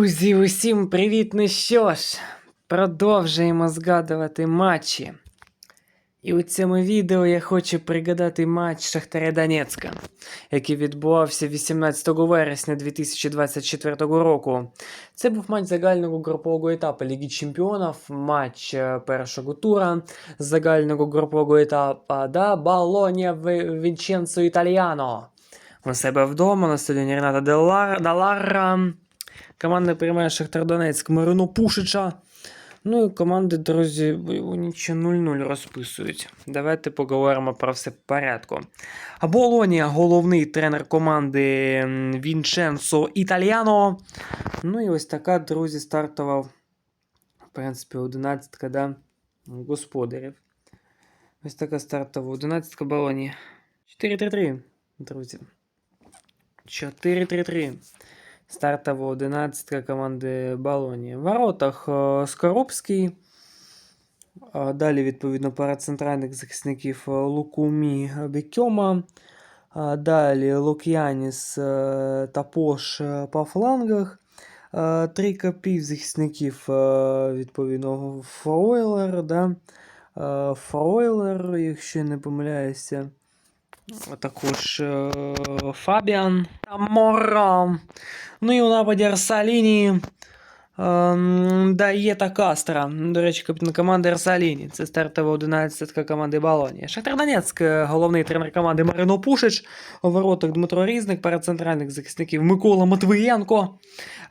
Друзі, усім привіт! Ну що ж, продовжуємо згадувати матчі. І у цьому відео я хочу пригадати матч Шахтаря Донецька, який відбувався 18 вересня 2024 року. Це був матч загального групового етапу Ліги Чемпіонів, матч е, першого тура загального групового етапу да, Балонія Вінченцо Італіано. У себе вдома на стадіоні Рената Даларра. Команда приймає Шахтар Донецьк Марину Пушича. Ну і команди, друзі, нічого 0-0 розписують. Давайте поговоримо про все по порядку. Болонія, головний тренер команди Вінченцо Італіано. Ну і ось така, друзі, стартова, в принципі, 11-ка, да, господарів. Ось така стартова 11-ка Болонії. 4-3-3, друзі. 4-3-3. Стартова 11 команди Балоні. В воротах е, Скоробський. Е, Далі, відповідно, пара центральних захисників е, Лукумі Бекьома. Е, Далі Лук'яніс та Пош е, по флангах. Трійка півзахисників, е, відповідно, Фройлер. Да? Фройлер, якщо не помиляюся. Також е, Фабіан Мора. Ну і у нападі Арсаліні. Ем, да, та Кастра. До речі, капітан команди Арсаліні. Це стартова 11 команди Балонія. Шахтар Донецьк, е, головний тренер команди Марино Пушич. У воротах Дмитро Різник, перед центральних захисників Микола Матвієнко,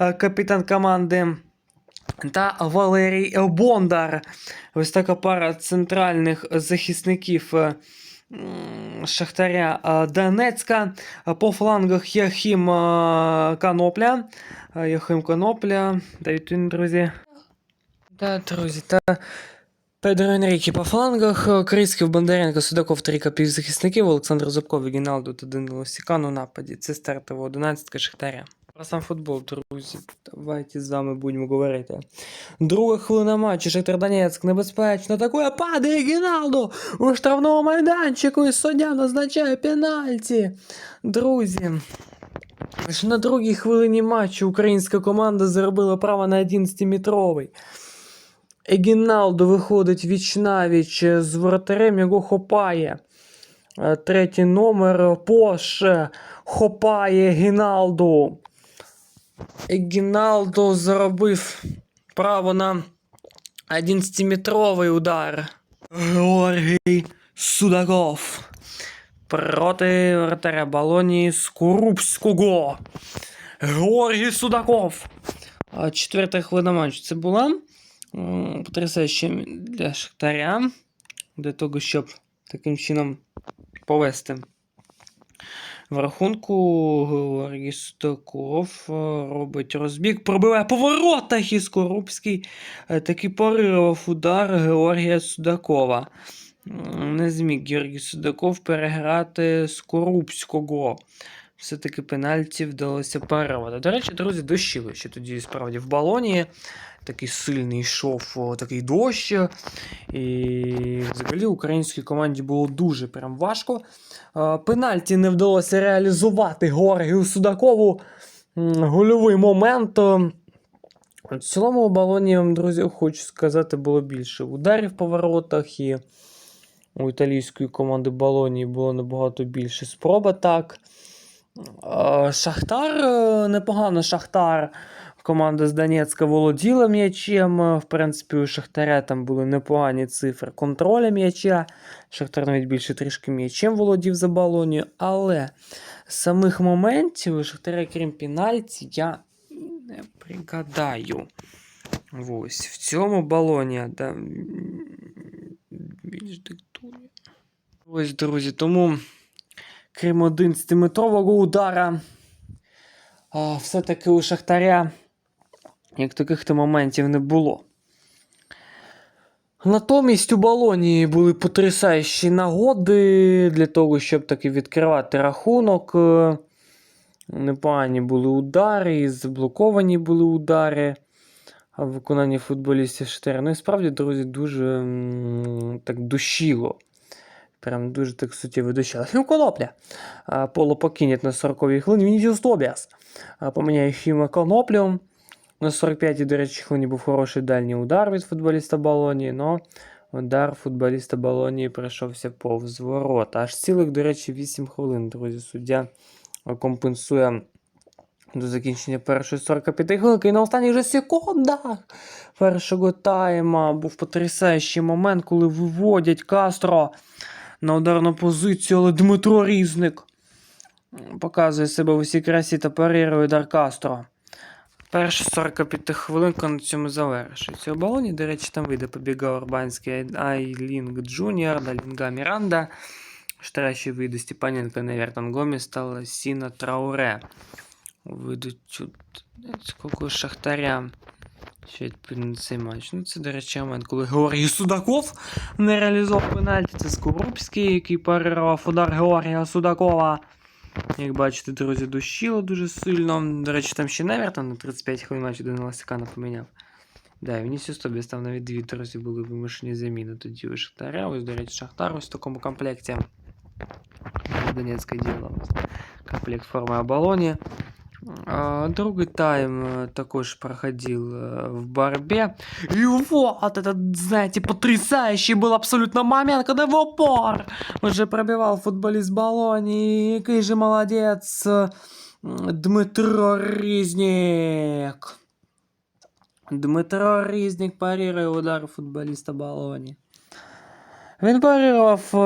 е, капітан команди. Та Валерій Бондар. Ось така пара центральних захисників е, Шахтаря е, Донецька. По флангах Яхім е, Канопля. Е, Яхим Канопля. Відповідно, друзі. Та, друзі, та Педро Енрікі по флангах. Крицьків, Бондаренко, Судаков, трійка півзахисників, Олександр Зубков, Гіналду та Данило Сікан у нападі. Це стартова 11 Шахтаря. Про сам футбол, друзі, давайте з вами будемо говорити. Друга хвилина матчу, Шахтар Донецьк небезпечно атакує, падає Гіналду у штрафному майданчику і суддя назначає пенальті. Друзі, аж на другій хвилині матчу українська команда заробила право на 11-метровий. Егіналдо виходить віч-навіч з воротарем, його хопає. Е, Третій номер Пош хопає Гіналду. Егіналдо заробив право на 11-метровий удар. Георгій Судаков проти вратаря Балонії Скорубського. Георгій Судаков. Четверта хвилина матчу це була потрясаюча для Шахтаря. Для того, щоб таким чином повести в рахунку Георгій Судаков е, робить розбіг, пробиває по воротах і Скорубський е, таки удар Георгія Судакова. Не зміг Георгій Судаков переграти Скорубського. Все-таки пенальті вдалося перервати. До речі, друзі, дощило ще тоді справді в балоні. Такий сильний йшов такий дощ. І взагалі українській команді було дуже прям важко. Е, Пенальті не вдалося реалізувати Георгію Судакову. Гольовий момент. В цілому у балоні, друзі, хочу сказати, було більше ударів по воротах, і у італійської команди Балонії було набагато більше спроб атак. Е, Шахтар е, непогано Шахтар. Команда з Донецька володіла м'ячем. е, В принципі, у Шахтаря там були непогані цифри контроля м'яча. Шахтар навіть більше трішки м'ячем володів за балонію. Але самих моментів у Шахтаря, крім пенальті, я не пригадаю. Ось в цьому балоні да, більш диктує. Ось, друзі, тому крім 11-метрового удара, все-таки у Шахтаря як таких то моментів не було. Натомість у балоні були потрясаючі нагоди для того, щоб таки відкривати рахунок. Е, Непогані були удари, і заблоковані були удари в виконанні футболістів Шахтаря. Ну і справді, друзі, дуже так душіло. Прям дуже так суттєво дощало. Фім Конопля. А, Поло покинет на 40-й хвилині. Вінісіус Тобіас. Поміняє Фіма Коноплю. На 45-й, до речі, хвилині був хороший дальній удар від футболіста Болонії, но удар футболіста Болонії пройшовся повз ворота. Аж цілих, до речі, 8 хвилин, друзі. Суддя компенсує до закінчення першої 45 хвилинки. І на останніх же секундах першого тайма був потрясаючий момент, коли виводять Кастро на ударну позицію, але Дмитро Різник показує себе в усій красі та парирує удар Кастро. Перша 45 хвилинка на цьому завершується. У балоні, до речі, там вийде побіга Урбанський Айлінг Джуніор, Далінга Міранда. Штрафі вийде Степаненко, Невертон Гомес та Сіна Трауре. Вийдуть тут скільки Шахтаря. Ще відповідно цей матч. Ну, це, до речі, момент, коли Георгій Судаков не реалізував пенальті. Це Скорубський, який парирував удар Георгія Судакова. Як бачите, друзі, дощило дуже сильно. До речі, там ще Невертон на 35 хвилин матчу до Ласикана поміняв. Да, Вінісіус Тобі став навіть дві друзі були вимушені заміни тоді у Шахтаря. Ось, до речі, Шахтар ось в такому комплекті. Донецька діла. ось Комплект форми оболоні. А, Другий тайм э, також проходил э, в борьбе. И вот этот, знаете, потрясающий был абсолютно момент, когда в упор уже пробивал футболист Болони. Який же молодец э, Дмитро Різник. Дмитро Різник парирує удар футболіста Болоні. Він парирував е,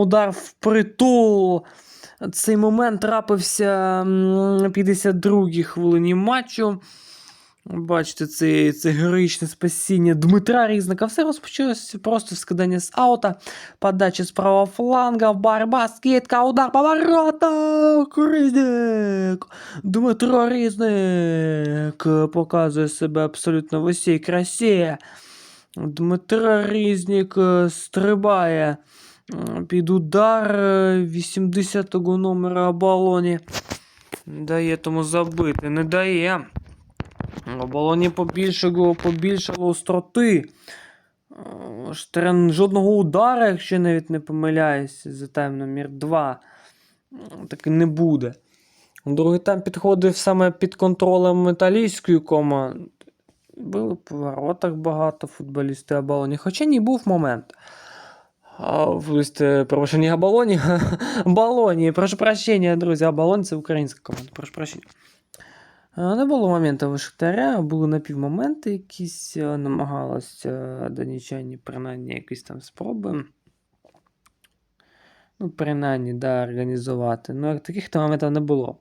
удар в притул. Цей момент трапився на 52-й хвилині матчу. Бачите, це, це героїчне спасіння Дмитра Різника. Все розпочалося просто скидання з аута, подача з правого фланга, борьба, скидка, удар по воротах. Різник! Дмитро Різник показує себе абсолютно в усій красі. Дмитро Різник е, стрибає під удар е, 80-го номера Абалоні. Не дає тому забити, не дає. Оболоні побільшало, побільшало остроти. Е, Штерн жодного удара, якщо навіть не помиляюся, за тайм номер 2. Таки не буде. Другий тайм підходив саме під контролем металійської команди. Було по воротах багато футболістів Абалоні. Хоча не був момент. Вибачте, прошу, не Абалоні, Балоні. Прошу прощення, друзі, Абалон це українська команда. Прошу прощення. Не було моменту у Шахтаря, були напівмоменти якісь, намагалися донічані, принаймні, якісь там спроби. Ну, принаймні, да, організувати. Ну, як таких то моментів не було.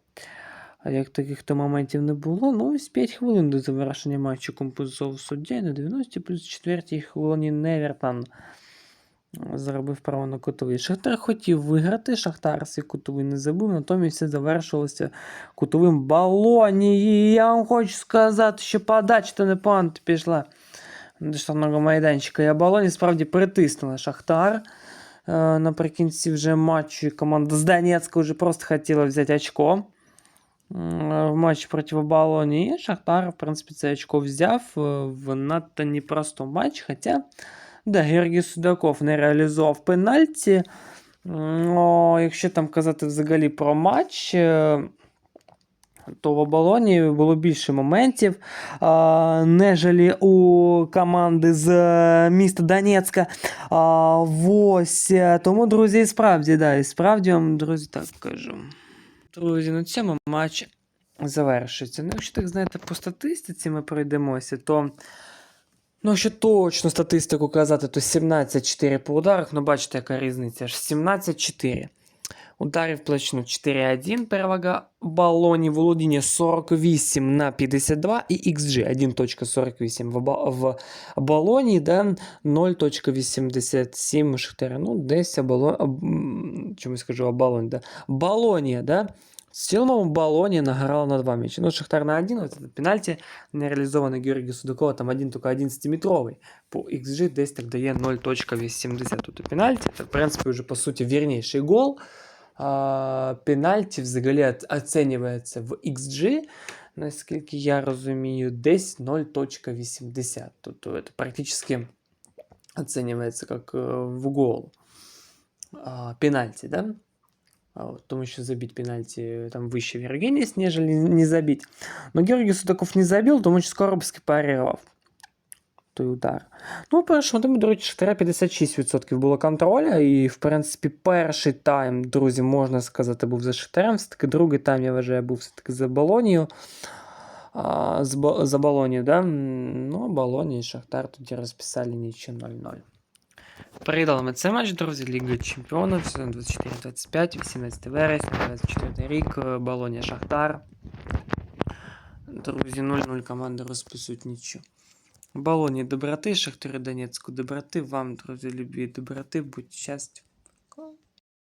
А як таких то моментів не було, ну ось 5 хвилин до завершення матчу компенсував суддя на 90 плюс 4 хвилині Невертон заробив право на кутовий. Шахтар хотів виграти, Шахтар свій кутовий не забув, натомість все завершилося кутовим балоні. І я вам хочу сказати, що подача непогано пішла до штрафного майданчика. І Абалоні справді притиснула Шахтар. Е, Наприкінці вже матчу команда з Донецька вже просто хотіла взяти очко в матчі проти Оболоні. І Шахтар, в принципі, це очко взяв е, в надто непростому матчі. Хоча, да, Георгій Судаков не реалізував пенальті. М, О, якщо там казати взагалі про матч, е, то в оболоні було більше моментів, а, нежели у команди з е, міста Донецька. Ось, е, тому, друзі, і справді, да, і справді вам, друзі, так кажу. Друзі, на цьому матч завершується. Ну, якщо так знаєте, по статистиці ми пройдемося, то. Ну, якщо точно статистику казати, то 17-4 по ударах, ну бачите, яка різниця, аж 17-4. Ударів площину 4-1, перевага балоні володіння 48 на 52 і XG 1.48 в, балоні, да, 0.87 у Шахтаря. Ну, десь балон, чомусь скажу обалонь, да. Балонія, да. В цілому балоні награла на 2 м'ячі. Ну, Шахтар на 1, вот этот пенальті не реалізований Георгія Судакова, там один тільки 11-метровий. По XG десь так дає 0.80 тут у пенальті. Це, в принципі, вже, по суті, вірніший гол. А, пенальті взагалі оц- оцінюється в XG, наскільки я розумію, десь 0.80. Тобто це практично оцінюється як е, в гол. А, пенальті, да? Тому що забить пенальті там вище Віргеніс, нежели не забить. Но Георгій Судаков не забив, тому що Скоробський парірував той удар. Ну, першому таймі, до речі, Шахтаря 56% було контроля, і, в принципі, перший тайм, друзі, можна сказати, був за Шахтарем. Все-таки другий тайм, я вважаю, був все-таки за Болонію. А, за Болонію, да? Ну, Болонія і Шахтар тоді розписали нічим 0-0. Переїдали ми цей матч, друзі, Ліга Чемпіонів, сезон 24-25, 18 вересня, 24 рік, е, Болонія Шахтар. Друзі, 0-0 команди розписують нічого. Болоні доброти, Шахтарю Донецьку доброти, вам, друзі, любі доброти, будь щастя.